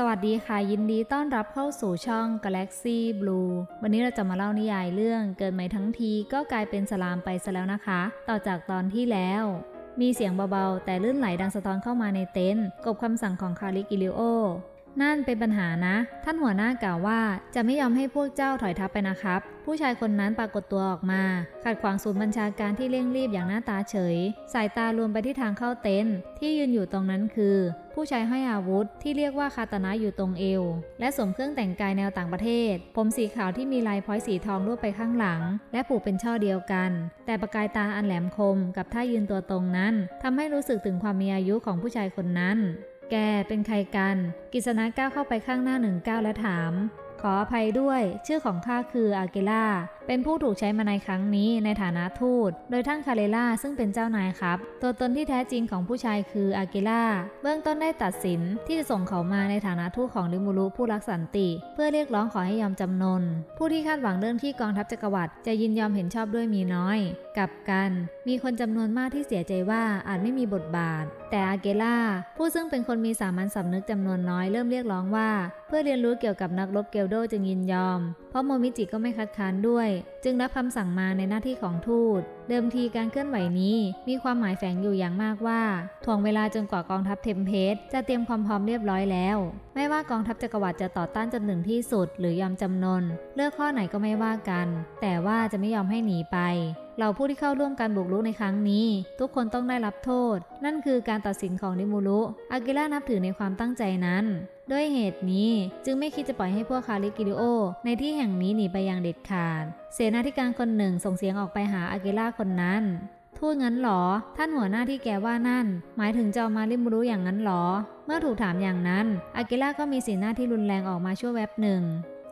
สวัสดีค่ะ ยินดีต้อนรับเข้าสู่ช่อง Galaxy Blue วันนี้เราจะมาเล่านิยายเรื่องเกิดใหม่ทั้งทีก็กลายเป็นสลามไปซะแล้วนะคะ ต่อจากตอนที่แล้ว มีเสียงเบาๆ แต่ลื่นไหลดังสะท้อนเข้ามาในเต็นท์กบคำสั่งของคาริกิลิโอ นั่นเป็นปัญหานะ ท่านหัวหน้ากล่าวว่าจะไม่ยอมให้พวกเจ้าถอยทัพไปนะครับ ผู้ชายคนนั้นปรากฏตัวออกมา ขัดขวางศูนย์บัญชาการที่เร่งรีบอย่างหน้าตาเฉย สายตารวมไปที่ทางเข้าเต็นท์ที่ยืนอยู่ตรงนั้นคือ ผู้ชายห้อยอาวุธที่เรียกว่าคาตานะอยู่ตรงเอว และสวมเครื่องแต่งกายแนวต่างประเทศ ผมสีขาวที่มีลายพ้อยสีทองรวบไปข้างหลัง และผูกเป็นช่อเดียวกัน แต่ประกายตาอันแหลมคมกับท่ายืนตัวตรงนั้นทำให้รู้สึกถึงความมีอายุของผู้ชายคนนั้น แกเป็นใครกัน กิษณะก้าวเข้าไปข้างหน้าหนึ่งก้าวและถาม ขออภัยด้วย ชื่อของข้าคืออาเกล่า เป็นผู้ถูกใช้มาในครั้งนี้ในฐานะทูต โดยท่านคาเลล่าซึ่งเป็นเจ้านายครับ ตัวตนที่แท้จริงของผู้ชายคืออาเกล่า เบื้องต้นได้ตัดสินที่จะส่งเขามาในฐานะทูตของริมูรุผู้รักสันติ เพื่อเรียกร้องขอให้ยอมจำนน ผู้ที่คาดหวังเรื่องที่กองทัพจักรวรรดิจะยินยอมเห็นชอบด้วยมีน้อย กับกัน มีคนจำนวนมากที่เสียใจว่าอาจไม่มีบทบาท แต่อาเกล่าผู้ซึ่งเป็นคนมีสามัญสำนึกจำนวนน้อยเริ่มเรียกร้องว่า เพื่อเรียนรู้เกี่ยวกับนักรบเกลโดจึงยินยอมเพราะโมมิจิก็ไม่คัดค้านด้วย จึงรับคำสั่งมาในหน้าที่ของทูต เดิมทีการเคลื่อนไหวนี้มีความหมายแฝงอยู่อย่างมากว่าถ่วงเวลาจนกว่ากองทัพเทมเพสจะเตรียมความพร้อมเรียบร้อยแล้ว ไม่ว่ากองทัพจักรวรรดิจะต่อต้านจนถึงที่สุด หรือยอมจำนน เลือกข้อไหนก็ไม่ว่ากัน แต่ว่าจะไม่ยอมให้หนีไปเราผู้ที่เข้าร่วมการบุกรุกในครั้งนี้ ทุกคนต้องได้รับโทษ นั่นคือการตัดสินของนิมูรุอากิระนับถือในความตั้งใจนั้น ด้วยเหตุนี้จึงไม่คิดจะปล่อยให้พวกคาริกิริโอ ในที่แห่งนี้หนีไปอย่างเด็ดขาด เสนาธิการคนหนึ่งส่งเสียงออกไปหาอากิระคนนั้นทูตงั้นหรอ ท่านหัวหน้าที่แกว่านั่น หมายถึงจะเอามาริมูรุอย่างนั้นหรอ เมื่อถูกถามอย่างนั้น อากิระก็มีสีหน้าที่รุนแรงออกมาชั่วแวบหนึ่ง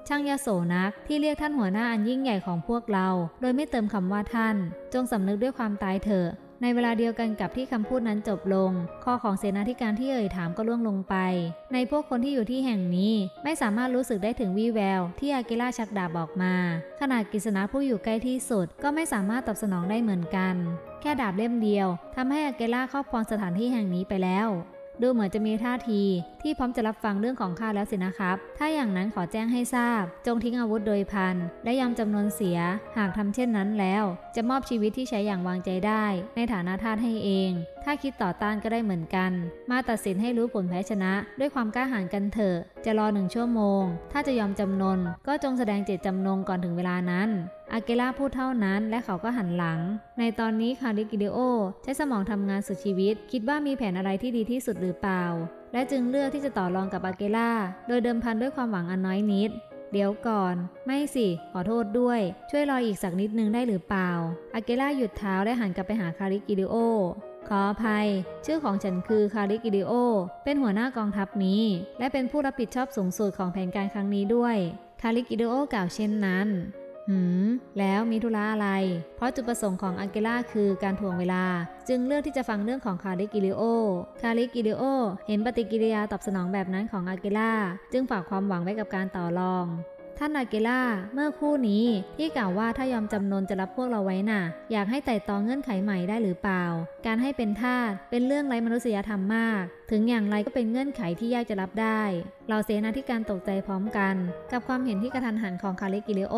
ช่างยาโสนักที่เรียกท่านหัวหน้าอันยิ่งใหญ่ของพวกเรา โดยไม่เติมคำว่าท่าน จงสำนึกด้วยความตายเถอะ ในเวลาเดียวกันกับที่คำพูดนั้นจบลงคอของเสนาธิการที่เอ่ยถามก็ล่วงลงไป ในพวกคนที่อยู่ที่แห่งนี้ไม่สามารถรู้สึกได้ถึงวี่แวว ที่อากิล่าชักดาบออกมา ขนาดกิษณะผู้อยู่ใกล้ที่สุด ก็ไม่สามารถตอบสนองได้เหมือนกัน แค่ดาบเล่มเดียวทำให้อากิล่าครอบครองสถานที่แห่งนี้ไปแล้ว ดูเหมือนจะมีท่าทีที่พร้อมจะรับฟังเรื่องของข้าแล้วสินะครับ ถ้าอย่างนั้นขอแจ้งให้ทราบ จงทิ้งอาวุธโดยพัน และยอมจำนวนเสีย หากทำเช่นนั้นแล้ว จะมอบชีวิตที่ใช้อย่างวางใจได้ ในฐานะทาสให้เอง ถ้าคิดต่อต้านก็ได้เหมือนกัน มาตัดสินให้รู้ผลแพ้ชนะ ด้วยความกล้าหาญกันเถอะ จะรอหนึ่งชั่วโมง ถ้าจะยอมจำนน ก็จงแสดงเจตจำนงก่อนถึงเวลานั้นอาเกล่าพูดเท่านั้นและเขาก็หันหลัง ในตอนนี้คาริกิเดโอ ใช้สมองทำงานสุดชีวิต คิดว่ามีแผนอะไรที่ดีที่สุดหรือเปล่า และจึงเลือกที่จะต่อรองกับอาเกล่า โดยเดิมพันด้วยความหวังอันน้อยนิดเดี๋ยวก่อน ไม่สิ ขอโทษด้วย ช่วยรออีกสักนิดนึงได้หรือเปล่าอาเกล่าหยุดเท้าและหันกลับไปหาคาริกิเดโอ ขออภัย ชื่อของฉันคือคาริกิเดโอ เป็นหัวหน้ากองทัพนี้ และเป็นผู้รับผิดชอบสูงสุดของแผนการครั้งนี้ด้วย คาริกิเดโอกล่าวเช่นนั้นหืม แล้วมีธุระอะไร เพราะจุดประสงค์ของอังเกล่าคือการถ่วงเวลา จึงเลือกที่จะฟังเรื่องของคาริกิลิโอ คาริกิลิโอ เห็นปฏิกิริยาตอบสนองแบบนั้นของอาเกล่า จึงฝากความหวังไว้กับการต่อรอง ท่านอาเกล่าเมื่อคู่นี้ที่กล่าวว่าถ้ายอมจำนนจะรับพวกเราไว้น่ะ อยากให้ไต่ตองเงื่อนไขใหม่ได้หรือเปล่า การให้เป็นทาสเป็นเรื่องไร้มนุษยธรรมมาก ถึงอย่างไรก็เป็นเงื่อนไขที่ยากจะรับได้เราเสนาธิการตกใจพร้อมกัน กับความเห็นที่กระทันหันของคาริกิเลโอ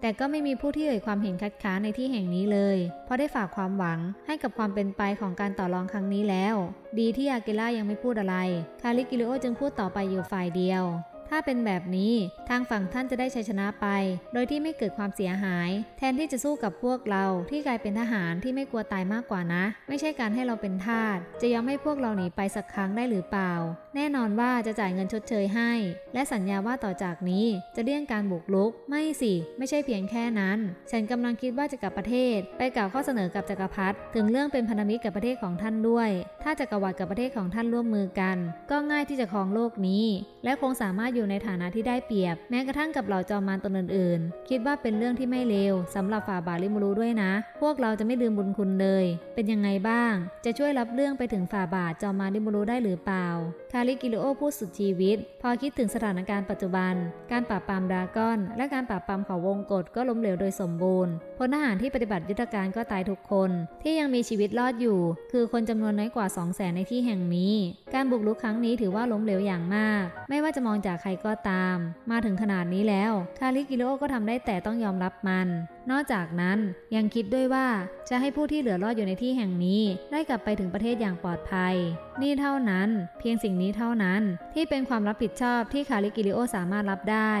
แต่ก็ไม่มีผู้ที่เอ่ยความเห็นคัดค้านในที่แห่งนี้เลย เพราะได้ฝากความหวังให้กับความเป็นไปของการต่อรองครั้งนี้แล้ว ดีที่อาเกล่ายังไม่พูดอะไร คาริกิเลโอจึงพูดต่อไปอยู่ฝ่ายเดียว ถ้าเป็นแบบนี้ทางฝั่งท่านจะได้ชัยชนะไป โดยที่ไม่เกิดความเสียหาย แทนที่จะสู้กับพวกเราที่กลายเป็นทหารที่ไม่กลัวตายมากกว่านะ ไม่ใช่การให้เราเป็นทาสจะยอมให้พวกเราหนีไปสักครั้งได้หรือเปล่า แน่นอนว่าจะจ่ายเงินชดเชยให้ และสัญญาว่าต่อจากนี้จะเลี่ยงการบุกรุก ไม่สิ ไม่ใช่เพียงแค่นั้น ฉันกำลังคิดว่าจะกลับประเทศ ไปกล่าวข้อเสนอกับจักรพรรดิถึงเรื่องเป็นพันธมิตรกับประเทศของท่านด้วย ถ้าจักรวรรดิกับประเทศของท่านร่วมมือกัน ก็ง่ายที่จะครองโลกนี้ และคงสามารถอยู่ในฐานะที่ได้เปรียบ แม้กระทั่งกับเหล่าจอมมารตนอื่นๆ คิดว่าเป็นเรื่องที่ไม่เลวสำหรับฝ่าบาทลิมูรูด้วยนะ พวกเราจะไม่ลืมบุญคุณเลย เป็นยังไงบ้าง จะช่วยรับเรื่องไปถึงฝ่าบาทจอมมารลิมูรูได้หรือเปล่าคาลิกิลิโอพูดสุดชีวิต พอคิดถึงสถานการณ์ปัจจุบัน การปราบปรามดราก้อน และการปราบปรามเขาวงกฏก็ล้มเหลวโดยสมบูรณ์พลทหารที่ปฏิบัติยุทธการก็ตายทุกคน ที่ยังมีชีวิตรอดอยู่ คือคนจำนวนน้อยกว่า 2 0 0แสนในที่แห่งนี้ การบุกรุกครั้งนี้ถือว่าล้มเหลวอย่างมาก ไม่ว่าจะมองจากใครก็ตาม มาถึงขนาดนี้แล้วคาลิกิลิโอก็ทำได้แต่ต้องยอมรับมัน นอกจากนั้นยังคิดด้วยว่าจะให้ผู้ที่เหลือรอดอยู่ในที่แห่งนี้ ได้กลับไปถึงประเทศอย่างปลอดภัย นี่เท่านั้น เพียงสิ่งนี้เท่านั้น ที่เป็นความรับผิดชอบที่คาริกิลิโอสามารถรับได้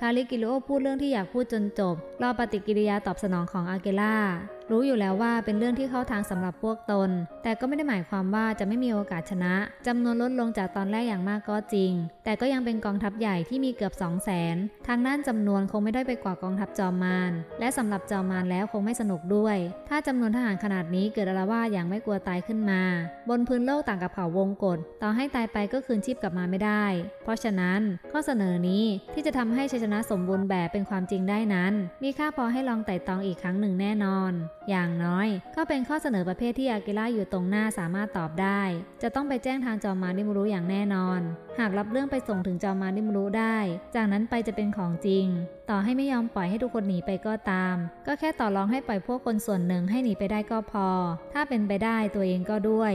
คาริกิลิโอพูดเรื่องที่อยากพูดจนจบรอปฏิกิริยาตอบสนองของอาเกล่า รู้อยู่แล้วว่าเป็นเรื่องที่เข้าทางสำหรับพวกตน แต่ก็ไม่ได้หมายความว่าจะไม่มีโอกาสชนะจำนวนลดลงจากตอนแรกอย่างมากก็จริง แต่ก็ยังเป็นกองทัพใหญ่ที่มีเกือบ 2 0 0แสนทางด้านจำนวนคงไม่ได้ไปกว่ากองทัพจอมมารและสำหรับจอมมารแล้วคงไม่สนุกด้วย ถ้าจำนวนทหารขนาดนี้เกิดอาละวาดอย่างไม่กลัวตายขึ้นมา บนพื้นโลกต่างกับเขาวงกฏต่อให้ตายไปก็คืนชีพกลับมาไม่ได้ เพราะฉะนั้นข้อเสนอนี้ที่จะทำให้ชัยชนะสมบูรณ์แบบเป็นความจริงได้นั้น มีค่าพอให้ลองไต่ตองอีกครั้งหนึ่งแน่นอน อย่างน้อย ก็เป็นข้อเสนอประเภทที่อากิระอยู่ตรงหน้าสามารถตอบได้ จะต้องไปแจ้งทางจอมมารนิมุรุอย่างแน่นอน หากรับเรื่องไปส่งถึงจอมมารนิมุรุได้ จากนั้นไปจะเป็นของจริง ต่อให้ไม่ยอมปล่อยให้ทุกคนหนีไปก็ตาม ก็แค่ต่อรองให้ปล่อยพวกคนส่วนหนึ่งให้หนีไปได้ก็พอ ถ้าเป็นไปได้ตัวเองก็ด้วย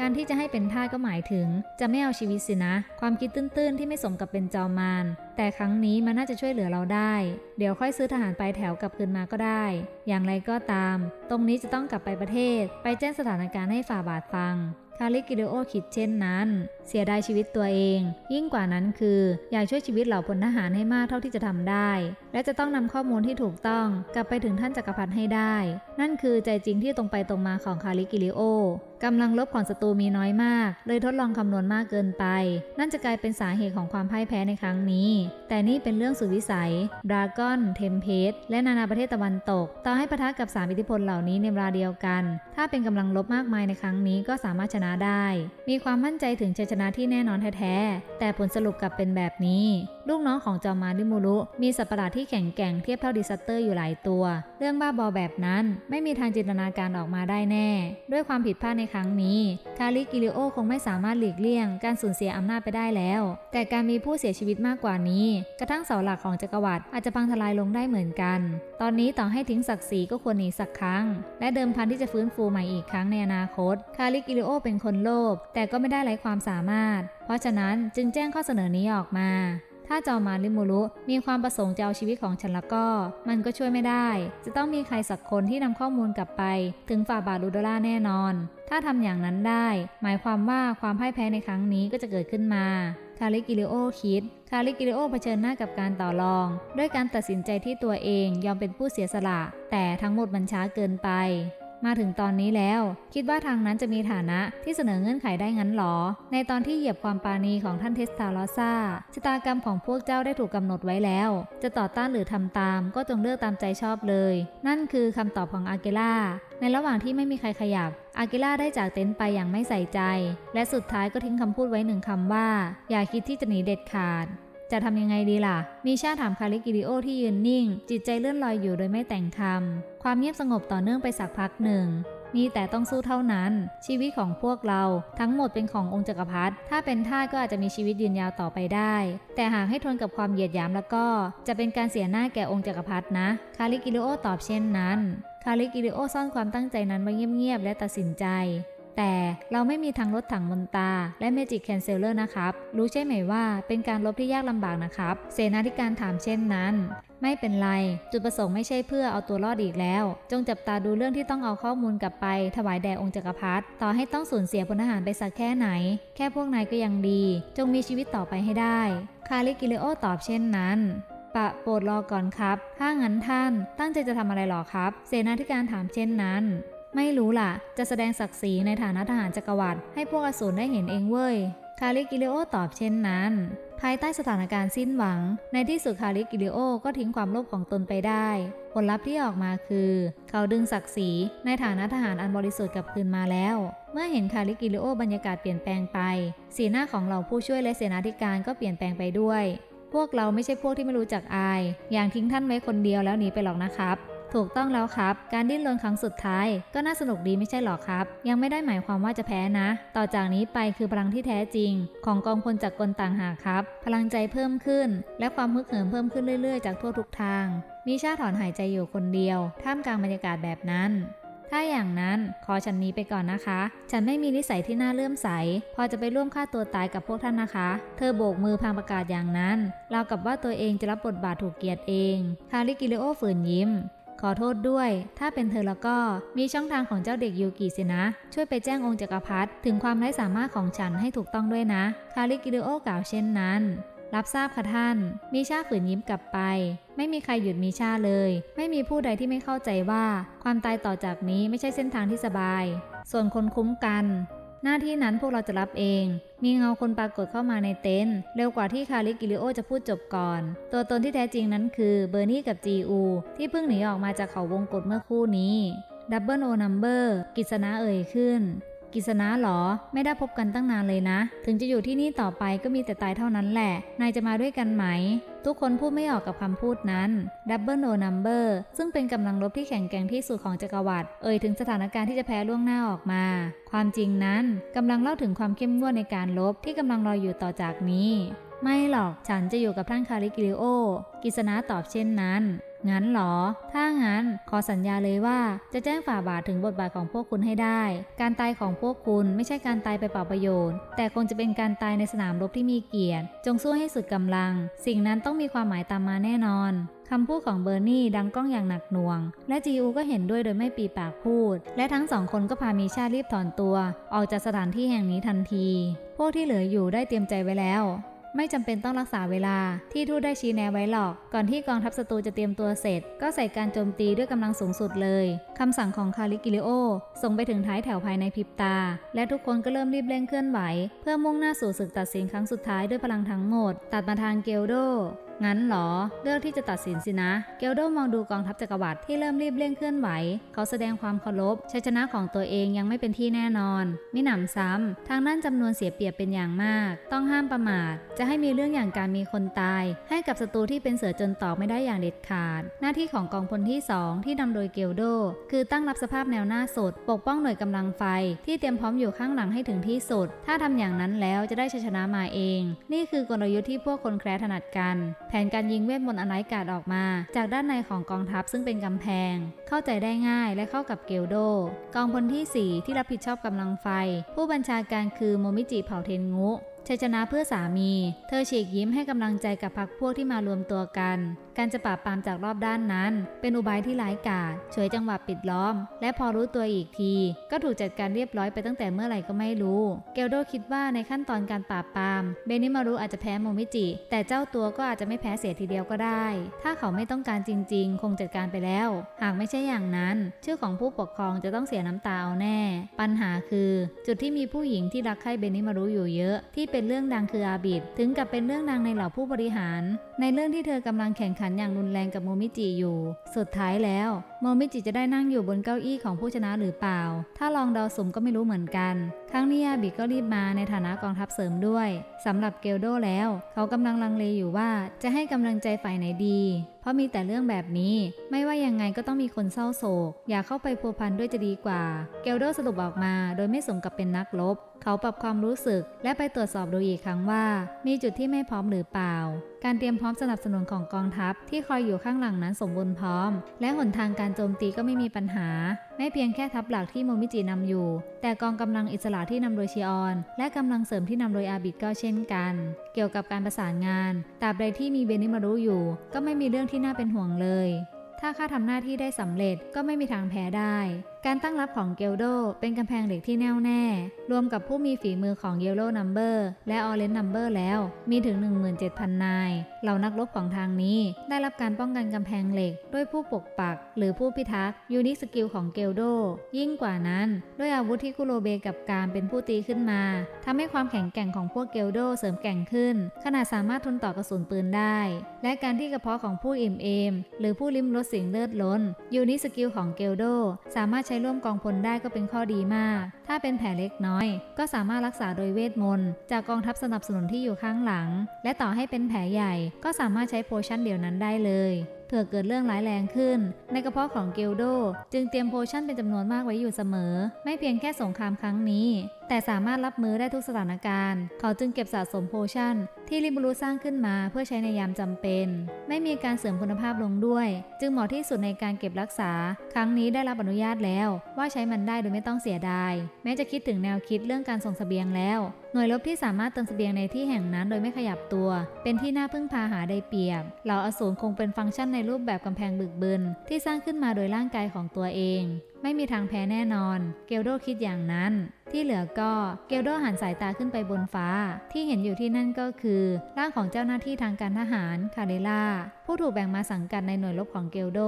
การที่จะให้เป็นท่าก็หมายถึง จะไม่เอาชีวิตสินะ ความคิดตื้นๆ ที่ไม่สมกับเป็นจอมมารแต่ครั้งนี้มันน่าจะช่วยเหลือเราได้ เดี๋ยวค่อยซื้อทหารไปแถวกลับคืนมาก็ได้ อย่างไรก็ตาม ตรงนี้จะต้องกลับไปประเทศ ไปแจ้งสถานการณ์ให้ฝ่าบาทฟังคาลิกิเดโอคิดเช่นนั้น เสียดายชีวิตตัวเอง ยิ่งกว่านั้นคือ อยากช่วยชีวิตเหล่าพลทหารให้มากเท่าที่จะทำได้ และจะต้องนำข้อมูลที่ถูกต้องกลับไปถึงท่านจักรพรรดิให้ได้ นั่นคือใจจริงที่ตรงไปตรงมาของคาลิกิเลโอกำลังลบของศัตรูมีน้อยมาก เลยทดลองคำนวณมากเกินไป นั่นจะกลายเป็นสาเหตุของความพ่ายแพ้ในครั้งนี้ แต่นี่เป็นเรื่องสุดวิสัย ดราก้อน เทมเพสและนานาประเทศตะวันตก ต่อให้ปะทะกับสามอิทธิพลเหล่านี้ในเวลาเดียวกัน ถ้าเป็นกำลังลบมากมายในครั้งนี้ก็สามารถชนะได้ มีความมั่นใจถึงชัยชนะที่แน่นอนแท้ๆ แต่ผลสรุปกลับเป็นแบบนี้ ลูกน้องของจอมารดิมูรุมีสัตว์ประหลาดที่แข็งแกร่งเทียบเท่าดิสัตเตอร์อยู่หลายตัว เรื่องบ้าบอแบบนั้นไม่มีทางจินตนาการออกมาได้แน่ ด้วยความผิดพลาดในครั้งนี้ คาลิกิลิโอคงไม่สามารถหลีกเลี่ยง การสูญเสียอำนาจไปได้แล้ว แต่การมีผู้เสียชีวิตมากกว่านี้ กระทั่งเสาหลักของจักรวรรดิอาจจะพังทลายลงได้เหมือนกัน ตอนนี้ต่อให้ทิ้งศักดิ์ศรีก็ควรหนีสักครั้ง และเดิมพันที่จะฟื้นฟูใหม่อีกครั้งในอนาคต คาลิกิลิโอเป็นคนโลภแต่ก็ไม่ได้ไร้ความสามารถ เพราะฉะนั้นจึงแจ้งข้อเสนอนี้ออกมา ถ้าจอมมาริมูรุมีความประสงค์จะเอาชีวิตของฉันแล้วก็ มันก็ช่วยไม่ได้ จะต้องมีใครสักคนที่นำข้อมูลกลับไป ถึงฝ่าบาทลูโดล่าแน่นอน ถ้าทำอย่างนั้นได้ หมายความว่าความพ่ายแพ้ในครั้งนี้ก็จะเกิดขึ้นมาคาลิกิลิโอคิด คาลิกิลิโอเผชิญหน้ากับการต่อรอง ด้วยการตัดสินใจที่ตัวเองยอมเป็นผู้เสียสละ แต่ทั้งหมดมันช้าเกินไป มาถึงตอนนี้แล้ว คิดว่าทางนั้นจะมีฐานะที่เสนอเงื่อนไขได้งั้นหรอ ในตอนที่เหยียบความปาณีของท่านเทสตาลอซาชะตากรรมของพวกเจ้าได้ถูกกำหนดไว้แล้ว จะต่อต้านหรือทำตามก็จงเลือกตามใจชอบเลย นั่นคือคำตอบของอาเกล่าในระหว่างที่ไม่มีใครขยับ อากิล่าได้จากเต็นท์ไปอย่างไม่ใส่ใจ และสุดท้ายก็ทิ้งคำพูดไว้หนึ่งคำว่า อย่าคิดที่จะหนีเด็ดขาด จะทำยังไงดีล่ะ มีชาถามคาลิกิริโอที่ยืนนิ่ง จิตใจเลื่อนลอยอยู่โดยไม่แต่งคำ ความเงียบสงบต่อเนื่องไปสักพักหนึ่งมีแต่ต้องสู้เท่านั้น ชีวิตของพวกเราทั้งหมดเป็นขององค์จักรพรรดิถ้าเป็นท่าก็อาจจะมีชีวิตยืนยาวต่อไปได้ แต่หากให้ทนกับความเหยียดหยามแล้วก็ จะเป็นการเสียหน้าแก่องค์จักรพรรดินะ คาลิกิริโอตอบเช่นนั้น คาลิกิริโอซ่อนความตั้งใจนั้นไว้เงียบๆและตัดสินใจ แต่เราไม่มีทางรถถังมนตา และเมจิกแคนเซลเลอร์นะครับ รู้ใช่ไหมว่าเป็นการลบที่ยากลำบากนะครับ เสนาธิการถามเช่นนั้น ไม่เป็นไร จุดประสงค์ไม่ใช่เพื่อเอาตัวรอดอีกแล้ว จงจับตาดูเรื่องที่ต้องเอาข้อมูลกลับไป ถวายแด่องค์จักรพรรดิต่อให้ต้องสูญเสียพลทหารไปสักแค่ไหน แค่พวกนายก็ยังดี จงมีชีวิตต่อไปให้ได้ คาลิกิเลโอตอบเช่นนั้นปะโปรดรอก่อนครับ ถ้างั้นท่าน ตั้งใจจะทำอะไรหรอครับ เสนาธิการถามเช่นนั้น ไม่รู้ล่ะ จะแสดงศักดิ์ศรีในฐานะทหารจักรวรรดิให้พวกอสูรได้เห็นเองเว้ย คาลิกิเลโอตอบเช่นนั้น ภายใต้สถานการณ์สิ้นหวัง ในที่สุดคาลิกิเลโอก็ทิ้งความโลภของตนไปได้ ผลลัพธ์ที่ออกมาคือ เขาดึงศักดิ์ศรีในฐานะทหารอันบริสุทธิ์กลับคืนมาแล้ว เมื่อเห็นคาลิกิเลโอบรรยากาศเปลี่ยนแปลงไป สีหน้าของเหล่าผู้ช่วยและเสนาธิการก็เปลี่ยนแปลงไปด้วย พวกเราไม่ใช่พวกที่ไม่รู้จักอาย อย่างทิ้งท่านไว้คนเดียวแล้วหนีไปหรอกนะครับ ถูกต้องแล้วครับ การดิ้นรนครั้งสุดท้าย ก็น่าสนุกดีไม่ใช่หรอครับ ยังไม่ได้หมายความว่าจะแพ้นะ ต่อจากนี้ไปคือพลังที่แท้จริง ของกองพลจากกลต่างหากครับ พลังใจเพิ่มขึ้น และความฮึกเหิมเพิ่มขึ้นเรื่อยๆ จากทั่วทุกทางมีชาถอนหายใจอยู่คนเดียว ท่ามกลางบรรยากาศแบบนั้นถ้าอย่างนั้นขอฉันนี้ไปก่อนนะคะ ฉันไม่มีนิสัยที่น่าเลื่อมใส พอจะไปร่วมฆ่าตัวตายกับพวกท่านนะคะ เธอโบกมือพางประกาศอย่างนั้นราวกับว่าตัวเองจะรับบทบาทถูกเกลียดเอง คาริกิเลโอฝืนยิ้ม ขอโทษด้วย ถ้าเป็นเธอแล้วก็มีช่องทางของเจ้าเด็กยูกิสินะ ช่วยไปแจ้งองค์จักรพรรดิถึงความไร้สามารถของฉันให้ถูกต้องด้วยนะ คาริกิเลโอกล่าวเช่นนั้น รับทราบค่ะท่านมีชาฝืนยิ้มกลับไป ไม่มีใครหยุดมีชาเลย ไม่มีผู้ใดที่ไม่เข้าใจว่า ความตายต่อจากนี้ไม่ใช่เส้นทางที่สบาย ส่วนคนคุ้มกัน หน้าที่นั้นพวกเราจะรับเอง มีเงาคนปรากฏเข้ามาในเต็นท์เร็วกว่าที่คาริกิลิโอจะพูดจบก่อน ตัวตนที่แท้จริงนั้นคือเบอร์นี่กับจีอูที่เพิ่งหนีออกมาจากเขาวงกฏเมื่อคู่นี้ดับเบิลโอนัมเบอร์กิษณะเอ่ยขึ้น กิษณะหรอ ไม่ได้พบกันตั้งนานเลยนะ ถึงจะอยู่ที่นี่ต่อไปก็มีแต่ตายเท่านั้นแหละ นายจะมาด้วยกันไหม ทุกคนพูดไม่ออกกับคำพูดนั้น Double No Number ซึ่งเป็นกำลังลบที่แข็งแกร่งที่สุดของจักรวรรดิเอ่ยถึงสถานการณ์ที่จะแพ้ล่วงหน้าออกมา ความจริงนั้นกำลังเล่าถึงความเข้มงวดในการลบที่กำลังรออยู่ต่อจากนี้ ไม่หรอกฉันจะอยู่กับท่านคาริกิลิโอ กิษณะตอบเช่นนั้น งั้นเหรอ ถ้างั้นขอสัญญาเลยว่าจะแจ้งฝ่าบาทถึงบทบาทของพวกคุณให้ได้ การตายของพวกคุณไม่ใช่การตายไปเปล่าประโยชน์ แต่คงจะเป็นการตายในสนามรบที่มีเกียรติ จงสู้ให้สุดกำลัง สิ่งนั้นต้องมีความหมายตามมาแน่นอนคำพูดของเบอร์นี่ดังก้องอย่างหนักหน่วง และจีอูก็เห็นด้วยโดยไม่ปีปากพูด และทั้งสองคนก็พามีชารีบถอนตัว ออกจากสถานที่แห่งนี้ทันที พวกที่เหลืออยู่ได้เตรียมใจไว้แล้ว ไม่จำเป็นต้องรักษาเวลาที่ทูตได้ชี้แนะไว้หรอก ก่อนที่กองทัพศัตรูจะเตรียมตัวเสร็จ ก็ใส่การโจมตีด้วยกำลังสูงสุดเลยคำสั่งของคาริกิลิโอ ส่งไปถึงท้ายแถวภายในพริบตา และทุกคนก็เริ่มรีบเร่งเคลื่อนไหว เพื่อมุ่งหน้าสู่ศึกตัดสินครั้งสุดท้ายด้วยพลังทั้งหมด ตัดมาทางเกลโด งั้นเหรอ เลือกที่จะตัดสินสินะ เกลโดมองดูกองทัพจักรวรรดิที่เริ่มรีบเร่งเคลื่อนไหว เขาแสดงความเคารพชัยชนะของตัวเองยังไม่เป็นที่แน่นอน มิหนำซ้ำ ทางด้านจำนวนเสียเปรียบเป็นอย่างมาก ต้องห้ามประมาท จะให้มีเรื่องอย่างการมีคนตาย ให้กับศัตรูที่เป็นเสือจนตอกไม่ได้อย่างเด็ดขาด หน้าที่ของกองพลที่ 2 ที่นำโดยเกลโด คือตั้งรับสภาพแนวหน้าสุด ปกป้องหน่วยกำลังไฟ ที่เตรียมพร้อมอยู่ข้างหลังให้ถึงที่สุด ถ้าทำอย่างนั้นแล้วจะได้ชัยชนะมาเอง นี่คือกลยุทธ์ที่พวกคนแคร์ถนัดกันแผนการยิงเวทมนต์อนไร้กาดออกมา จากด้านในของกองทัพซึ่งเป็นกำแพง เข้าใจได้ง่ายและเข้ากับเกลโด กองพลที่ 4 ที่รับผิดชอบกำลังไฟ ผู้บัญชาการคือโมมิจิเผ่าเทนงุชัยชนะเพื่อสามี เธอฉีกยิ้มให้กำลังใจกับพรรคพวกที่มารวมตัวกัน การจะปราบปรามจากรอบด้านนั้น เป็นอุบายที่ร้ายกาจฉวยจังหวะปิดล้อม และพอรู้ตัวอีกที ก็ถูกจัดการเรียบร้อยไปตั้งแต่เมื่อไหร่ก็ไม่รู้ เกลโดคิดว่าในขั้นตอนการปราบปราม เบนิมารุอาจจะแพ้โมมิจิ แต่เจ้าตัวก็อาจจะไม่แพ้เสียทีเดียวก็ได้ ถ้าเขาไม่ต้องการจริง ๆ คงจัดการไปแล้ว หากไม่ใช่อย่างนั้น ชื่อของผู้ปกครองจะต้องเสียน้ำตาเอาแน่ ปัญหาคือ จุดที่มีผู้หญิงที่รักใคร่เบนิมารุอยู่เยอะ ที่เป็นเรื่องดังคืออาบิดถึงกับเป็นเรื่องดังในเหล่าผู้บริหาร ในเรื่องที่เธอกำลังแข่งขันอย่างรุนแรงกับโมมิจิอยู่ สุดท้ายแล้ว โมมิจิจะได้นั่งอยู่บนเก้าอี้ของผู้ชนะหรือเปล่า ถ้าลองเดาสมก็ไม่รู้เหมือนกัน ครั้งนี้อาบิก็รีบมาในฐานะกองทัพเสริมด้วยสำหรับเกลโดแล้ว เขากำลังลังเลอยู่ว่าจะให้กำลังใจฝ่ายไหนดี เพราะมีแต่เรื่องแบบนี้ ไม่ว่ายังไงก็ต้องมีคนเศร้าโศก อย่าเข้าไปพัวพันด้วยจะดีกว่า เกลโดสรุปออกมาโดยไม่สมกับเป็นนักรบเขาปรับความรู้สึก และไปตรวจสอบดูอีกครั้งว่า มีจุดที่ไม่พร้อมหรือเปล่า การเตรียมพร้อมสนับสนุนของกองทัพที่คอยอยู่ข้างหลังนั้นสมบูรณ์พร้อม และหนทางการโจมตีก็ไม่มีปัญหาไม่เพียงแค่ทัพหลักที่โมมิจินำอยู่ แต่กองกำลังอิสระที่นำโดยชิออน และกำลังเสริมที่นำโดยอาบิดก็เช่นกัน เกี่ยวกับการประสานงานตราบใดที่มีเบนิมารุอยู่ ก็ไม่มีเรื่องที่น่าเป็นห่วงเลย ถ้าข้าทำหน้าที่ได้สำเร็จก็ไม่มีทางแพ้ได้ การตั้งรับของเกลโดเป็นกำแพงเหล็กที่แน่วแน่ รวมกับผู้มีฝีมือของ Yellow Number และ Orange Number แล้ว มีถึง 17,000 นาย เหล่านักรบของทางนี้ ได้รับการป้องกันกำแพงเหล็ก ด้วยผู้ปกปัก หรือผู้พิทักษ์ยูนิสกิลของเกลโด ยิ่งกว่านั้น ด้วยอาวุธที่คุโรเบกับการเป็นผู้ตีขึ้นมาทำให้ความแข็งแกร่งของพวกเกลโดเสริมแกร่งขึ้น ขนาดสามารถทนต่อกระสุนปืนได้ และการที่กระเพาะของผู้อิ่มเอม หรือผู้ลิ้มรสสิ่งเลือดล้นยูนิสกิลของเกลโดสามารถใช้ช้ร่วมกองพลได้ก็เป็นข้อดีมาก ถ้าเป็นแผลเล็กน้อย ก็สามารถรักษาโดยเวทมนต์จากกองทัพสนับสนุนที่อยู่ข้างหลัง และต่อให้เป็นแผลใหญ่ ก็สามารถใช้โพชั่นเดียวนั้นได้เลยเผื่อเกิดเรื่องร้ายแรงขึ้น ในกระเพาะของเกลโด จึงเตรียมโพชั่นเป็นจำนวนมากไว้อยู่เสมอ ไม่เพียงแค่สงครามครั้งนี้แต่สามารถรับมือได้ทุกสถานการณ์ เขาจึงเก็บสะสมโพชั่น ที่ริบูรุสร้างขึ้นมาเพื่อใช้ในยามจำเป็น ไม่มีการเสริมคุณภาพลงด้วย จึงเหมาะที่สุดในการเก็บรักษา ครั้งนี้ได้รับอนุญาตแล้ว ว่าใช้มันได้โดยไม่ต้องเสียดาย แม้จะคิดถึงแนวคิดเรื่องการส่งเสบียงแล้ว หน่วยรบที่สามารถเติมเสบียงในที่แห่งนั้นโดยไม่ขยับตัว เป็นที่น่าพึ่งพาหาได้เปรียบเหล่าอสูรคงเป็นฟังก์ชันในรูปแบบกำแพงบึกบึนที่สร้างขึ้นมาโดยร่างกายของตัวเอง ไม่มีทางแพ้แน่นอน เกลโดคิดอย่างนั้น ที่เหลือก็เกลโดหันสายตาขึ้นไปบนฟ้า ที่เห็นอยู่ที่นั่นก็คือร่างของเจ้าหน้าที่ทางการทหารคาเดล่าผู้ถูกแบ่งมาสังกัดในหน่วยรบของเกลโด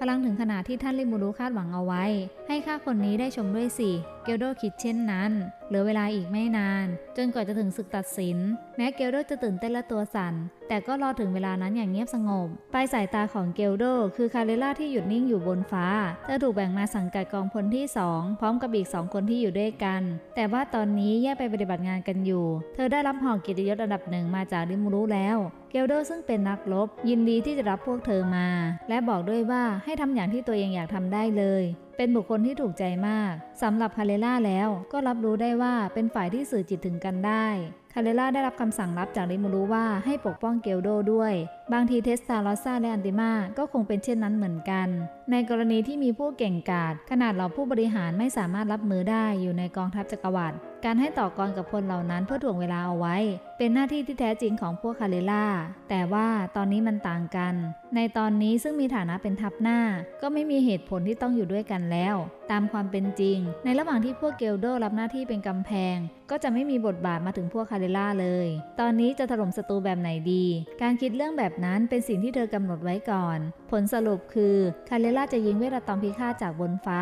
พลังถึงขนาดที่ท่านริมูรุคาดหวังเอาไว้ ให้ข้าคนนี้ได้ชมด้วยสิ เกลโดคิดเช่นนั้น เหลือเวลาอีกไม่นาน จนกว่าจะถึงศึกตัดสิน แม้เกลโดจะตื่นเต้นและตัวสั่น แต่ก็รอถึงเวลานั้นอย่างเงียบสงบ ปลายสายตาของเกลโดคือคาเรล่าที่หยุดนิ่งอยู่บนฟ้า เธอถูกแบ่งมาสังกัดกองพลที่ 2 พร้อมกับอีก 2 คนที่อยู่ด้วยกัน แต่ว่าตอนนี้แยกไปปฏิบัติงานกันอยู่ เธอได้รับหอกเกียรติยศอันดับหนึ่งมาจากริมูรุแล้วเกลโดซึ่งเป็นนักรบยินดีที่จะรับพวกเธอมา และบอกด้วยว่าให้ทำอย่างที่ตัวเองอยากทำได้เลย เป็นบุคคลที่ถูกใจมากสำหรับคาเรล่าแล้วก็รับรู้ได้ว่าเป็นฝ่ายที่สื่อจิตถึงกันได้คาเรล่าได้รับคำสั่งลับจากริมูรุว่าให้ปกป้องเกลโดด้วยบางทีเทสตาลอซ่าและอันติมาก็คงเป็นเช่นนั้นเหมือนกัน ในกรณีที่มีผู้เก่งกาจขนาดเราผู้บริหารไม่สามารถรับมือได้อยู่ในกองทัพจักรวรรดิการให้ต่อกรกับคนเหล่านั้นเพื่อถ่วงเวลาเอาไว้ เป็นหน้าที่ที่แท้จริงของพวกคาเรล่า แต่ว่าตอนนี้มันต่างกัน ในตอนนี้ซึ่งมีฐานะเป็นทัพหน้า ก็ไม่มีเหตุผลที่ต้องอยู่ด้วยกันแล้ว ตามความเป็นจริง ในระหว่างที่พวกเกลโดรับหน้าที่เป็นกำแพง ก็จะไม่มีบทบาทมาถึงพวกคาเรล่าเลย ตอนนี้จะถล่มศัตรูแบบไหนดี การคิดเรื่องแบบนั้นเป็นสิ่งที่เธอกำหนดไว้ก่อน ผลสรุปคือคาเรล่าจะยิงเวทอะตอมพิฆาตจากบนฟ้า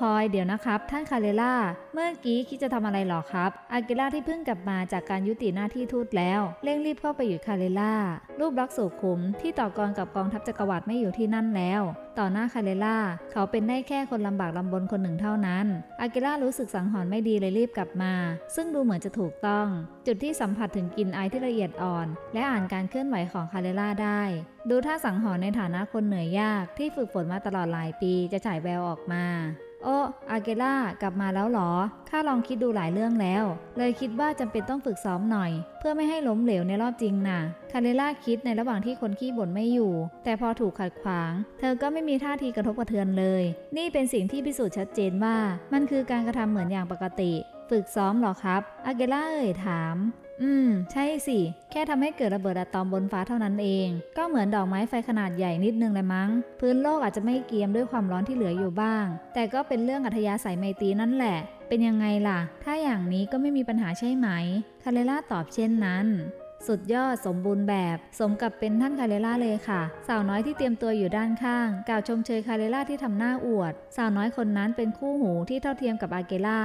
คอยเดี๋ยวนะครับ ท่านคาเรล่า เมื่อกี้คิดจะทำอะไรหรอครับ อากิล่าที่เพิ่งกลับมาจากการยุติหน้าที่ทูตแล้ว เร่งรีบเข้าไปอยู่คาเรล่า รูปลักษณ์สุขุมที่ต่อกรกับกองทัพจักรวรรดิไม่อยู่ที่นั่นแล้ว ต่อหน้าคาเรล่า เขาเป็นได้แค่คนลำบากลำบนคนหนึ่งเท่านั้น อากิล่ารู้สึกสังหรณ์ไม่ดีเลยรีบกลับมา ซึ่งดูเหมือนจะถูกต้อง จุดที่สัมผัสถึงกลิ่นไอที่ละเอียดอ่อน และอ่านการเคลื่อนไหวของคาเรล่าได้ ดูท่าสังหรณ์ในฐานะคนเหนื่อยยากที่ฝึกฝนมาตลอดหลายปีจะฉายแววออกมา โอ้อาเกล่ากลับมาแล้วเหรอ ข้าลองคิดดูหลายเรื่องแล้ว เลยคิดว่าจำเป็นต้องฝึกซ้อมหน่อย เพื่อไม่ให้ล้มเหลวในรอบจริงน่ะ คาเรล่าคิดในระหว่างที่คนขี้บ่นไม่อยู่ แต่พอถูกขัดขวาง เธอก็ไม่มีท่าทีกระทบกระเทือนเลย นี่เป็นสิ่งที่พิสูจน์ชัดเจนว่า มันคือการกระทำเหมือนอย่างปกติ ฝึกซ้อมหรอครับอาเกล่าเอ่ยถาม อืม ใช่สิ แค่ทำให้เกิดระเบิดอะตอมบนฟ้าเท่านั้นเอง ก็เหมือนดอกไม้ไฟขนาดใหญ่นิดนึงเลยมั้ง พื้นโลกอาจจะไม่เกียมด้วยความร้อนที่เหลืออยู่บ้าง แต่ก็เป็นเรื่องอัธยาศัยไมตรีนั่นแหละ เป็นยังไงล่ะ ถ้าอย่างนี้ก็ไม่มีปัญหาใช่ไหม คาเรล่าตอบเช่นนั้นสุดยอดสมบูรณ์แบบ สมกับเป็นท่านคาเรล่าเลยค่ะ สาวน้อยที่เตรียมตัวอยู่ด้านข้าง กล่าวชมเชยคาเรล่าที่ทำหน้าอวด สาวน้อยคนนั้นเป็นคู่หูที่เท่าเทียมกับอาเกล่า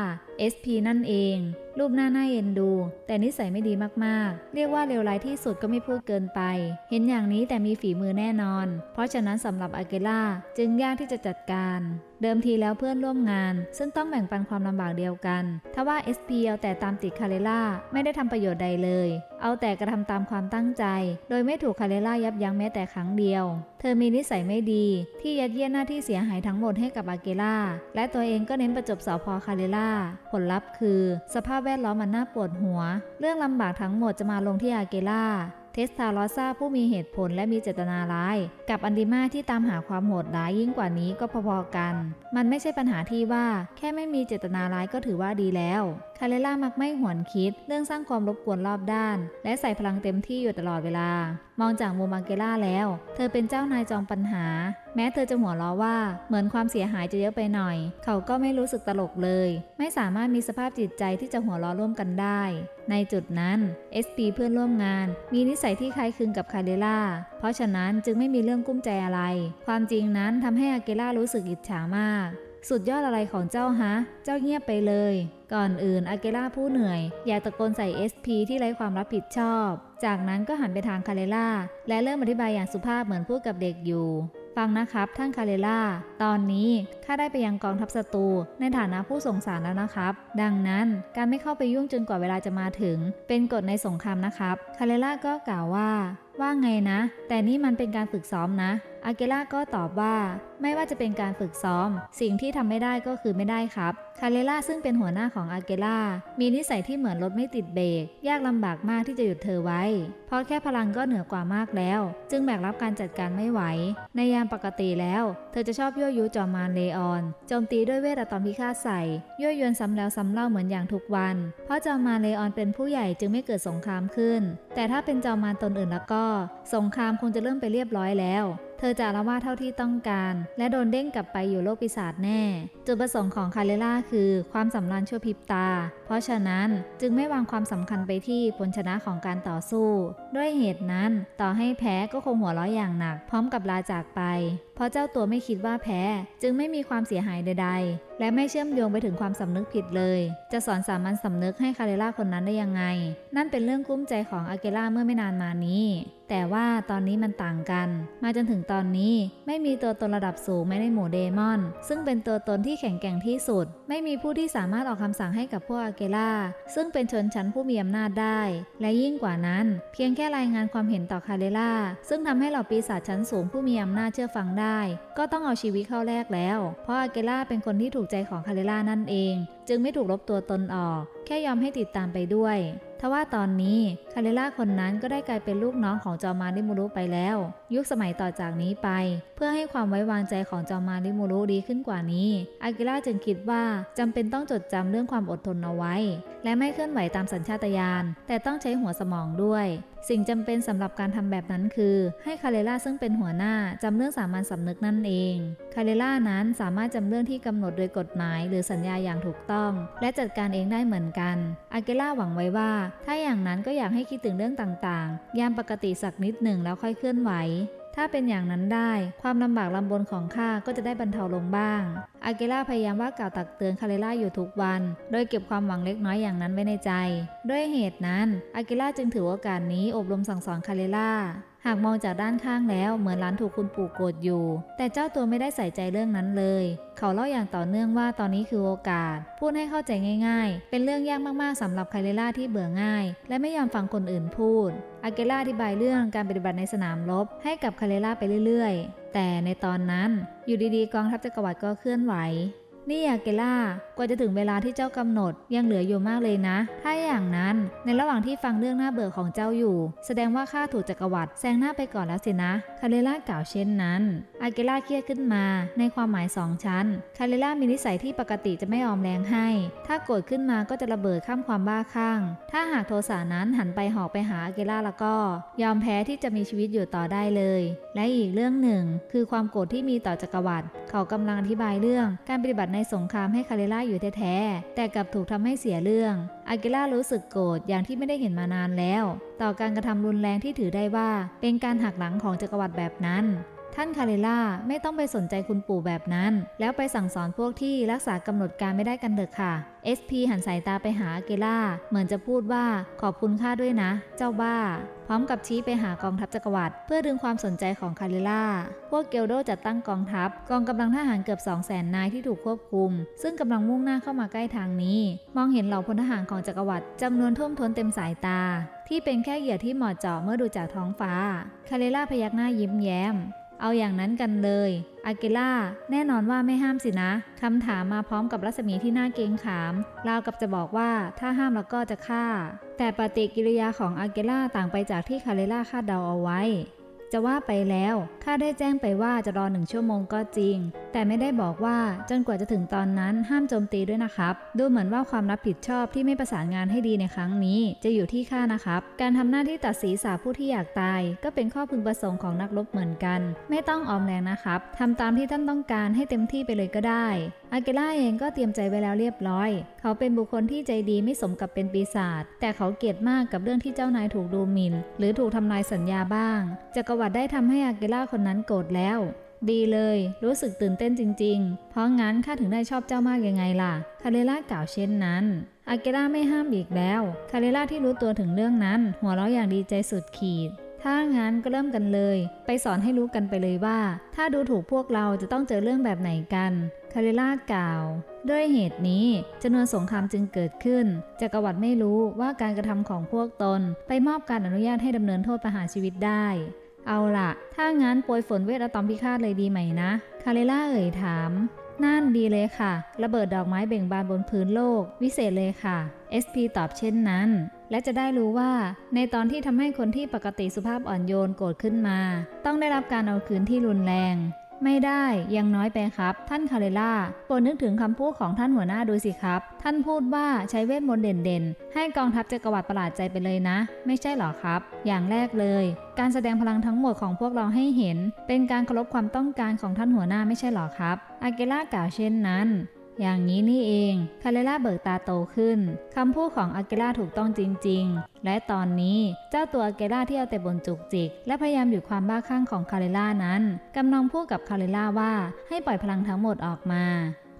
SP นั่นเอง รูปหน้าหน้าเอ็นดู แต่นิสัยไม่ดีมากๆ เรียกว่าเลวร้ายที่สุดก็ไม่พูดเกินไป เห็นอย่างนี้แต่มีฝีมือแน่นอน เพราะฉะนั้นสำหรับอาเกล่าจึงยากที่จะจัดการเดิมทีแล้วเพื่อนร่วมงาน ซึ่งต้องแบ่งปันความลำบากเดียวกัน ทว่า SP เอาแต่ตามติดคาเรล่าไม่ได้ทำประโยชน์ใดเลย เอาแต่กระทำตามความตั้งใจ โดยไม่ถูกคาเรล่ายับยั้งแม้แต่ครั้งเดียวเธอมีนิสัยไม่ดีที่ยัดเยียดหน้าที่เสียหายทั้งหมดให้กับอาเกล่าและตัวเองก็เน้นประจบสพอคาเรล่าผลลัพธ์คือ สภาพแวดล้อมมันน่าปวดหัว เรื่องลำบากทั้งหมดจะมาลงที่อาเกล่าเทสทาลอซ่าผู้มีเหตุผลและมีเจตนาร้าย กับอันดิมาที่ตามหาความโหดร้ายยิ่งกว่านี้ก็พอๆกัน มันไม่ใช่ปัญหาที่ว่า แค่ไม่มีเจตนาร้ายก็ถือว่าดีแล้ว คาเรล่ามักไม่หวนคิด เรื่องสร้างความรบกวนรอบด้าน และใส่พลังเต็มที่อยู่ตลอดเวลา มองจากมุมอาเกล่าแล้ว เธอเป็นเจ้านายจอมปัญหา แม้เธอจะหัวเราะว่าเหมือนความเสียหายจะเยอะไปหน่อย เขาก็ไม่รู้สึกตลกเลย ไม่สามารถมีสภาพจิตใจที่จะหัวเราะร่วมกันได้ ในจุดนั้น SP เพื่อนร่วมงาน มีนิสัยที่คล้ายคลึงกับคาเรล่า เพราะฉะนั้นจึงไม่มีเรื่องกุ้มใจอะไร ความจริงนั้นทำให้อาเกล่ารู้สึกอิจฉามาก สุดยอดอะไรของเจ้าฮะ เจ้าเงียบไปเลย ก่อนอื่นอาเกล่าผู้เหนื่อย อยากตะโกนใส่ SP ที่ไร้ความรับผิดชอบ จากนั้นก็หันไปทางคาเรล่า และเริ่มอธิบายอย่างสุภาพเหมือนพูดกับเด็กอยู่ ฟังนะครับท่านคาเรล่า ตอนนี้ข้าได้ไปยังกองทัพศัตรูในฐานะผู้ส่งสารแล้วนะครับ ดังนั้นการไม่เข้าไปยุ่งจนกว่าเวลาจะมาถึง เป็นกฎในสงครามนะครับ คาเรล่าก็กล่าวว่า ว่าไงนะ แต่นี่มันเป็นการฝึกซ้อมนะ อาเกล่าก็ตอบว่า ไม่ว่าจะเป็นการฝึกซ้อม สิ่งที่ทำไม่ได้ก็คือไม่ได้ครับ คาเลล่าซึ่งเป็นหัวหน้าของอาเกล่ามีนิสัยที่เหมือนรถไม่ติดเบรก ยากลำบากมากที่จะหยุดเธอไว้ เพราะแค่พลังก็เหนือกว่ามากแล้ว จึงแบกรับการจัดการไม่ไหว ในยามปกติแล้ว เธอจะชอบยั่วยุจอมารเลออน โจมตีด้วยเวทอะตอมพิฆาตใส่ยั่วยวนซ้ำแล้วซ้ำเล่าเหมือนอย่างทุกวัน เพราะจอมารเลออนเป็นผู้ใหญ่จึงไม่เกิดสงครามขึ้น แต่ถ้าเป็นจอมมารตนอื่นแล้วก็สงครามคงจะเริ่มไปเรียบร้อยแล้ว เธอจะอาละว่าเท่าที่ต้องการ และโดนเด้งกลับไปอยู่โลกปีศาจแน่ จุดประสงค์ของคาเลล่าคือความสำราญชั่วพริบตา เพราะฉะนั้นจึงไม่วางความสำคัญไปที่ผลชนะของการต่อสู้ ด้วยเหตุนั้นต่อให้แพ้ก็คงหัวเราะอย่างหนัก พร้อมกับลาจากไป เพราะเจ้าตัวไม่คิดว่าแพ้จึงไม่มีความเสียหายใดๆ และไม่เชื่อมโยงไปถึงความสำนึกผิดเลย จะสอนสามัญสำนึกให้คาเรล่าคนนั้นได้ยังไง นั่นเป็นเรื่องกุ้มใจของอาเกล่าเมื่อไม่นานมานี้ แต่ว่าตอนนี้มันต่างกัน มาจนถึงตอนนี้ไม่มีตัวตนระดับสูงไม่ในหมู่เดมอน ซึ่งเป็นตัวตนที่แข็งแกร่งที่สุด ไม่มีผู้ที่สามารถออกคำสั่งให้กับพวกอาเกล่าซึ่งเป็นชนชั้นผู้มีอำนาจได้ และยิ่งกว่านั้น เพียงแค่รายงานความเห็นต่อคาเรล่าซึ่งทำให้เหล่าปีศาจชั้นสูงผู้มีอำนาจเชื่อฟังได้ก็ต้องเอาชีวิตเข้าแลกแล้ว เพราะอาเกล่าเป็นคนที่ถูกใจของคาเรล่านั่นเอง จึงไม่ถูกลบตัวตนออก แค่ยอมให้ติดตามไปด้วย ทว่าตอนนี้คาเรล่าคนนั้นก็ได้กลายเป็นลูกน้องของจอมาริมูรุไปแล้ว ยุคสมัยต่อจากนี้ไป เพื่อให้ความไว้วางใจของจอมาริมูรุดีขึ้นกว่านี้อากิล่าจึงคิดว่าจำเป็นต้องจดจำเรื่องความอดทนเอาไว้ และไม่เคลื่อนไหวตามสัญชาตญาณแต่ต้องใช้หัวสมองด้วย สิ่งจำเป็นสำหรับการทำแบบนั้นคือ ให้คาเรล่าซึ่งเป็นหัวหน้าจำเรื่องสามัญสำนึกนั่นเองคาเรล่านั้นสามารถจำเรื่องที่กำหนดโดยกฎหมาย หรือสัญญาอย่างถูกต้องและจัดการเองได้เหมือนกัน อาเกล่าหวังไว้ว่า ถ้าอย่างนั้นก็อยากให้คิดถึงเรื่องต่างๆ ยามปกติสักนิดหนึ่งแล้วค่อยเคลื่อนไหวถ้าเป็นอย่างนั้นได้ ความลำบากลำบนของข้าก็จะได้บรรเทาลงบ้าง อาเกล่าพยายามว่ากล่าวตักเตือนคาเรล่าอยู่ทุกวัน โดยเก็บความหวังเล็กน้อยอย่างนั้นไว้ในใจ ด้วยเหตุนั้น อาเกล่าจึงถือโอกาสนี้อบรมสั่งสอนคาเรล่า หากมองจากด้านข้างแล้วเหมือนหลานถูกคุณปู่โกรธอยู่ แต่เจ้าตัวไม่ได้ใส่ใจเรื่องนั้นเลย เขาเล่าอย่างต่อเนื่องว่าตอนนี้คือโอกาส พูดให้เข้าใจง่าย ๆ เป็นเรื่องยากมากๆสำหรับคาเรล่าที่เบื่อง่าย และไม่ยอมฟังคนอื่นพูดอาเกล่าอธิบายเรื่องการปฏิบัติในสนามรบให้กับคาเรล่าไปเรื่อยๆ แต่ในตอนนั้นอยู่ดีๆ กองทัพจักรวรรดิก็เคลื่อนไหว นี่อาเกล่ากว่าจะถึงเวลาที่เจ้ากำหนดยังเหลืออยู่มากเลยนะ ถ้าอย่างนั้นในระหว่างที่ฟังเรื่องหน้าเบื่อของเจ้าอยู่ แสดงว่าข้าถูกจักรวรรดิแซงหน้าไปก่อนแล้วสินะ คาเรล่ากล่าวเช่นนั้น อาเกล่าเครียดขึ้นมา ในความหมายสองชั้น คาเรล่ามีนิสัยที่ปกติจะไม่ออมแรงให้ ถ้าโกรธขึ้นมาก็จะระเบิดข้ามความบ้าคลั่ง ถ้าหากโทสานั้นหันไปหอกไปหาอาเกล่าแล้วก็ ยอมแพ้ที่จะมีชีวิตอยู่ต่อได้เลย และอีกเรื่องหนึ่ง คือความโกรธที่มีต่อจักรวรรดิเขากำลังอธิบายเรื่องการปฏิบัติในสงครามให้คาเรล่าอยู่แท้ๆ แต่กลับถูกทำให้เสียเรื่อง อากิล่ารู้สึกโกรธอย่างที่ไม่ได้เห็นมานานแล้ว ต่อการกระทำรุนแรงที่ถือได้ว่า เป็นการหักหลังของจักรวรรดิแบบนั้น ท่านคาเรล่าไม่ต้องไปสนใจคุณปู่แบบนั้น แล้วไปสั่งสอนพวกที่รักษากำหนดการไม่ได้กันเถอะค่ะ SP หันสายตาไปหาอาเกล่า เหมือนจะพูดว่าขอบคุณข้าด้วยนะ เจ้าบ้า พร้อมกับชี้ไปหากองทัพจักรวรรดิเพื่อดึงความสนใจของคาเรล่า พวกเกลโดจัดตั้งกองทัพ กองกำลังทหารเกือบ2 0 0 0 0 0นายที่ถูกควบคุม ซึ่งกำลังมุ่งหน้าเข้ามาใกล้ทางนี้ มองเห็นเหล่าพลทหารของจักรวรรดิจำนวนท่วมท้นเต็มสายตา ที่เป็นแค่เหยื่อที่เหมาะเจาะเมื่อดูจากท้องฟ้า คาเรล่าพยักหน้ายิ้มแย้ม เอาอย่างนั้นกันเลย อากิล่า แน่นอนว่าไม่ห้ามสินะ คำถามมาพร้อมกับรัศมีที่น่าเกรงขาม ราวกับจะบอกว่าถ้าห้ามแล้วก็จะฆ่า แต่ปฏิกิริยาของอากิล่าต่างไปจากที่คาเรล่าคาดเดาเอาไว้ จะว่าไปแล้ว ข้าได้แจ้งไปว่าจะรอหนึ่งชั่วโมงก็จริง แต่ไม่ได้บอกว่าจนกว่าจะถึงตอนนั้นห้ามโจมตีด้วยนะครับ ดูเหมือนว่าความรับผิดชอบที่ไม่ประสานงานให้ดีในครั้งนี้ จะอยู่ที่ข้านะครับ การทำหน้าที่ตัดศีรษะผู้ที่อยากตาย ก็เป็นข้อพึงประสงค์ของนักรบเหมือนกัน ไม่ต้องออมแรงนะครับทำตามที่ท่านต้องการให้เต็มที่ไปเลยก็ได้อาเกล่าเองก็เตรียมใจไว้แล้วเรียบร้อย เขาเป็นบุคคลที่ใจดีไม่สมกับเป็นปีศาจ แต่เขาเกลียดมากกับเรื่องที่เจ้านายถูกดูหมิ่น หรือถูกทำลายสัญญาบ้าง จักรวรรดิได้ทำให้อาเกล่าคนนั้นโกรธแล้ว ดีเลย รู้สึกตื่นเต้นจริง ๆ เพราะงั้นข้าถึงได้ชอบเจ้ามากยังไงล่ะ คาเรล่ากล่าวเช่นนั้น อาเกล่าไม่ห้ามอีกแล้ว คาเรล่าที่รู้ตัวถึงเรื่องนั้น หัวเราะอย่างดีใจสุดขีด ถ้างั้นก็เริ่มกันเลย ไปสอนให้รู้กันไปเลยว่า ถ้าดูถูกพวกเราจะต้องเจอเรื่องแบบไหนกัน คาเรล่ากล่าวด้วยเหตุนี้จำนวนสงครามจึงเกิดขึ้นจักรวรรดิไม่รู้ว่าการกระทำของพวกตน ไปมอบการอนุญาตให้ดำเนินโทษประหารชีวิตได้ เอาล่ะ ถ้างั้นโปรยฝนเวทอะตอมพิฆาตเลยดีไหมนะ คาเรล่าเอ่ยถาม นั่นดีเลยค่ะ ระเบิดดอกไม้เบ่งบานบนพื้นโลก วิเศษเลยค่ะ SP ตอบเช่นนั้น และจะได้รู้ว่า ในตอนที่ทำให้คนที่ปกติสุภาพอ่อนโยนโกรธขึ้นมา ต้องได้รับการเอาคืนที่รุนแรง ไม่ได้ยังน้อยไปครับ ท่านคาเรล่าโปรดนึกถึงคำพูดของท่านหัวหน้าดูสิครับ ท่านพูดว่าใช้เวทมนต์เด่นๆ ให้กองทัพจักรวรรดิประหลาดใจไปเลยนะ ไม่ใช่หรอครับ อย่างแรกเลย การแสดงพลังทั้งหมดของพวกเราให้เห็น เป็นการเคารพความต้องการของท่านหัวหน้าไม่ใช่หรอครับอาเกล่ากล่าวเช่นนั้น อย่างนี้นี่เอง คาเรล่าเบิกตาโตขึ้น คำพูดของอาเกล่าถูกต้องจริง ๆ และตอนนี้เจ้าตัวอาเกล่าที่เอาแต่บนจุกจิก และพยายามหยุดความบ้าคลั่งของคาเรล่านั้นกำลังพูดกับคาเรล่าว่าให้ปล่อยพลังทั้งหมดออกมา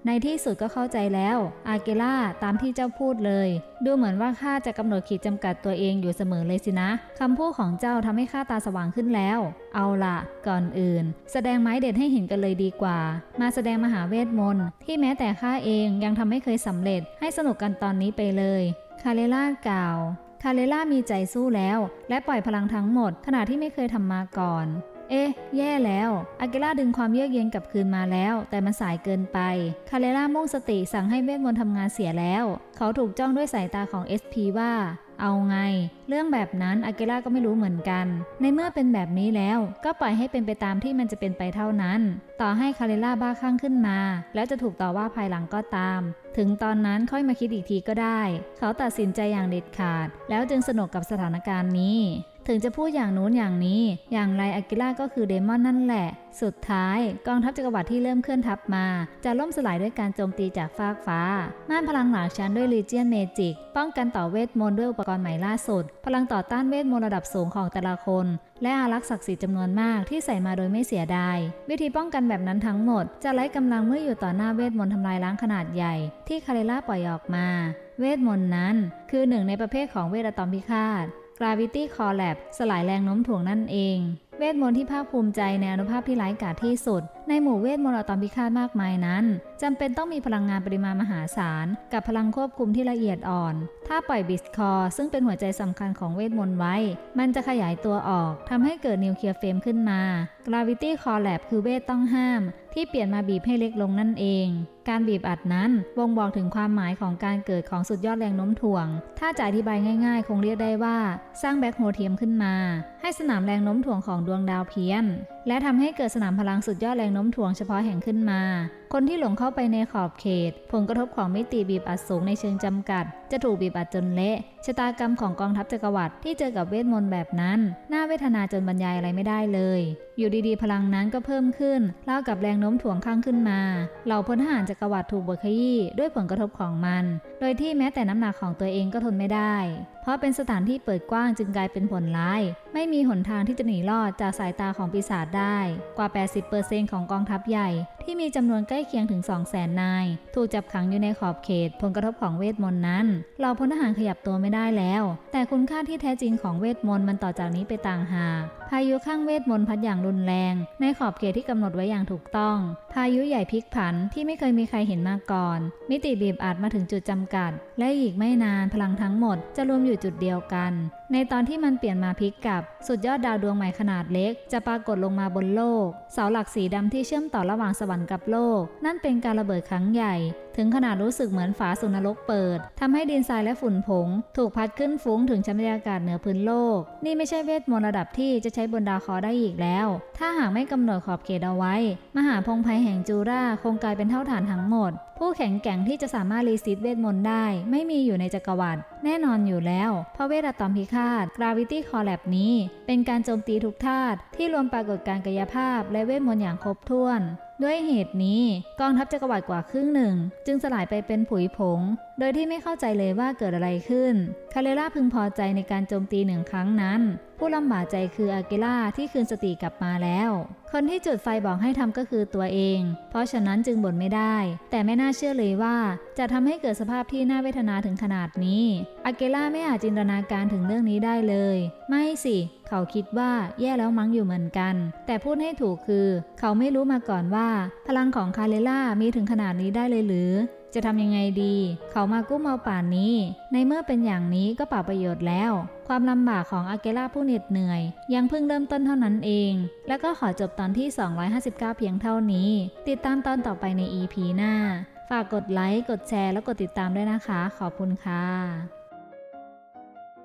ในที่สุดก็เข้าใจแล้ว อาเกล่าตามที่เจ้าพูดเลย ดูเหมือนว่าข้าจะกำหนดขีดจำกัดตัวเองอยู่เสมอเลยสินะคำพูดของเจ้าทำให้ข้าตาสว่างขึ้นแล้ว เอาละก่อนอื่น แสดงไม้เด็ดให้เห็นกันเลยดีกว่า มาแสดงมหาเวทมนต์ที่แม้แต่ข้าเองยังทำไม่เคยสำเร็จ ให้สนุกกันตอนนี้ไปเลย คาเรล่ากล่าว คาเรล่ามีใจสู้แล้ว และปล่อยพลังทั้งหมด ขณะที่ไม่เคยทำมาก่อน เอ๊ะ แย่แล้ว อากิล่าดึงความเยือกเย็นกลับคืนมาแล้ว แต่มันสายเกินไป คาเรล่ามุ่งสติสั่งให้เวทมนต์ทำงานเสียแล้ว เขาถูกจ้องด้วยสายตาของ SP ว่าเอาไง เรื่องแบบนั้นอากิล่าก็ไม่รู้เหมือนกัน ในเมื่อเป็นแบบนี้แล้ว ก็ปล่อยให้เป็นไปตามที่มันจะเป็นไปเท่านั้น ต่อให้คาเรล่าบ้าคลั่งขึ้นมา แล้วจะถูกต่อว่าภายหลังก็ตาม ถึงตอนนั้นค่อยมาคิดอีกทีก็ได้ เขาตัดสินใจอย่างเด็ดขาด แล้วจึงสนุกกับสถานการณ์นี้ ถึงจะพูดอย่างนู้นอย่างนี้ อย่างไรอากิล่าก็คือเดมอนนั่นแหละ สุดท้าย กองทัพจักรวรรดิที่เริ่มเคลื่อนทัพมา จะล่มสลายด้วยการโจมตีจากฟากฟ้า ม่านพลังหลากชั้นด้วยลีเจียนเมจิก ป้องกันต่อเวทมนต์ด้วยอุปกรณ์ใหม่ล่าสุด พลังต่อต้านเวทมนต์ระดับสูงของแต่ละคน และอารักษ์ศักดิ์สิทธิ์จำนวนมากที่ใส่มาโดยไม่เสียดาย วิธีป้องกันแบบนั้นทั้งหมด จะไร้กำลังเมื่ออยู่ต่อหน้าเวทมนต์ทำลายล้างขนาดใหญ่ ที่คาเรล่าปล่อยออกมา เวทมนต์นั้น คือหนึ่งในประเภทของเวทอะตอมพิฆาต Gravity Collapse สลายแรงโน้มถ่วงนั่นเอง เวทมนต์ที่ภาคภูมิใจในอนุภาพที่ร้กาจที่สุด ในหมู่เวทมนต์อตอมพิฆาตมากมายนั้นจำเป็นต้องมีพลังงานปริมาณมหาศาล กับพลังควบคุมที่ละเอียดอ่อน ถ้าปล่อยบิสคอร์ซึ่งเป็นหัวใจสำคัญของเวทมนต์ไว้ มันจะขยายตัวออกทำให้เกิดนิวเคลียร์เฟมขึ้นมา Gravity Collapse คือเวทต้องห้าม ที่เปลี่ยนมาบีบให้เล็กลงนั่นเอง การบีบอัดนั้นบ่งบอกถึงความหมายของการเกิดของสุดยอดแรงโน้มถ่วง ถ้าจะอธิบายง่าย ๆ คงเรียกได้ว่า สร้างแบ็คโฮเทียมขึ้นมา ให้สนามแรงโน้มถ่วงของดวงดาวเพี้ยน และทำให้เกิดสนามพลังสุดยอดแรงโน้มถ่วงเฉพาะแห่งขึ้นมา คนที่หลงเข้าไปในขอบเขต ผลกระทบของมิติบีบอัดสูงในเชิงจำกัด จะถูกบีบอัดจนเละชะตากรรมของกองทัพจักรวรรดิที่เจอกับเวทมนต์แบบนั้นน่าเวทนาจนบรรยายอะไรไม่ได้เลย อยู่ดีๆ พลังนั้นก็เพิ่มขึ้นเล่ากับแรงโน้มถ่วงข้างขึ้นมาเหล่าพลทหารจักรวรรดิถูกบดขยี้ด้วยผลกระทบของมัน โดยที่แม้แต่น้ำหนักของตัวเองก็ทนไม่ได้ เพราะเป็นสถานที่เปิดกว้างจึงกลายเป็นผลร้าย ไม่มีหนทางที่จะหนีรอดจากสายตาของปีศาจได้ กว่า 80%ของกองทัพใหญ่ที่มีจำนวนใกล้เคียงถึง 200,000 นาย ถูกจับขังอยู่ในขอบเขต ผลกระทบของเวทมนต์นั้น เราพลทหารขยับตัวไม่ได้แล้ว แต่คุณค่าที่แท้จริงของเวทมนต์มันต่อจากนี้ไปต่างหาก พายุข้างเวทมนต์พัดอย่างรุนแรง ในขอบเขตที่กำหนดไว้อย่างถูกต้อง พายุใหญ่พลิกผันที่ไม่เคยมีใครเห็นมาก่อน มิติบีบอัดมาถึงจุดจำกัด และอีกไม่นานพลังทั้งหมดจะรวมอยู่จุดเดียวกัน ในตอนที่มันเปลี่ยนมาพลิกกลับ สุดยอดดาวดวงใหม่ขนาดเล็ก จะปรากฏลงมาบนโลก เสาหลักสีดำที่เชื่อมต่อระหว่างสวรรค์กับโลก นั่นเป็นการระเบิดครั้งใหญ่ถึงขนาดรู้สึกเหมือนฝาสุนรกเปิดทำให้ดินทรายและฝุ่นผง ถูกพัดขึ้นฟุ้งถึงชั้นบรรยากาศเหนือพื้นโลก นี่ไม่ใช่เวทมนต์ระดับที่จะใช้บนดาวเคราะห์ได้อีกแล้ว ถ้าหากไม่กำหนดขอบเขตเอาไว้ มหาพงภัยแห่งจูราคงกลายเป็นเท่าฐานทั้งหมด ผู้แข็งแกร่งที่จะสามารถรีซิตเวทมนต์ได้ ไม่มีอยู่ในจักรวรรดิแน่นอนอยู่แล้วเพราะเวทอะตอมพิฆาต Gravity Collapse นี้ เป็นการโจมตีทุกธาตุที่รวมปรากฏการณ์กายภาพ และเวทมนต์อย่างครบถ้วน ด้วยเหตุนี้กองทัพจักรวรรดิกว่าครึ่งหนึ่ง จึงสลายไปเป็นผุยผง โดยที่ไม่เข้าใจเลยว่าเกิดอะไรขึ้น คาเรล่าพึงพอใจในการโจมตีหนึ่งครั้งนั้น ผู้ลำบากใจคืออากิล่าที่คืนสติกลับมาแล้ว คนที่จุดไฟบอกให้ทำก็คือตัวเอง เพราะฉะนั้นจึงบ่นไม่ได้ แต่ไม่น่าเชื่อเลยว่า จะทำให้เกิดสภาพที่น่าเวทนาถึงขนาดนี้ อากิล่าไม่อาจจินตนาการถึงเรื่องนี้ได้เลย ไม่สิ เขาคิดว่าแย่แล้วมั้งอยู่เหมือนกัน แต่พูดให้ถูกคือ เขาไม่รู้มาก่อนว่า พลังของคาเรล่ามีถึงขนาดนี้ได้เลยหรือ จะทำยังไงดี เขามากู้มาป่านนี้ ในเมื่อเป็นอย่างนี้ก็เปล่าประโยชน์แล้ว ความลำบากของอาเกล่าผู้เหน็ดเหนื่อย ยังเพิ่งเริ่มต้นเท่านั้นเอง แล้วก็ขอจบตอนที่ 259 เพียงเท่านี้ ติดตามตอนต่อไปใน EP หน้า ฝากกดไลค์ กดแชร์ แล้วกดติดตามด้วยนะคะ ขอบคุณค่ะ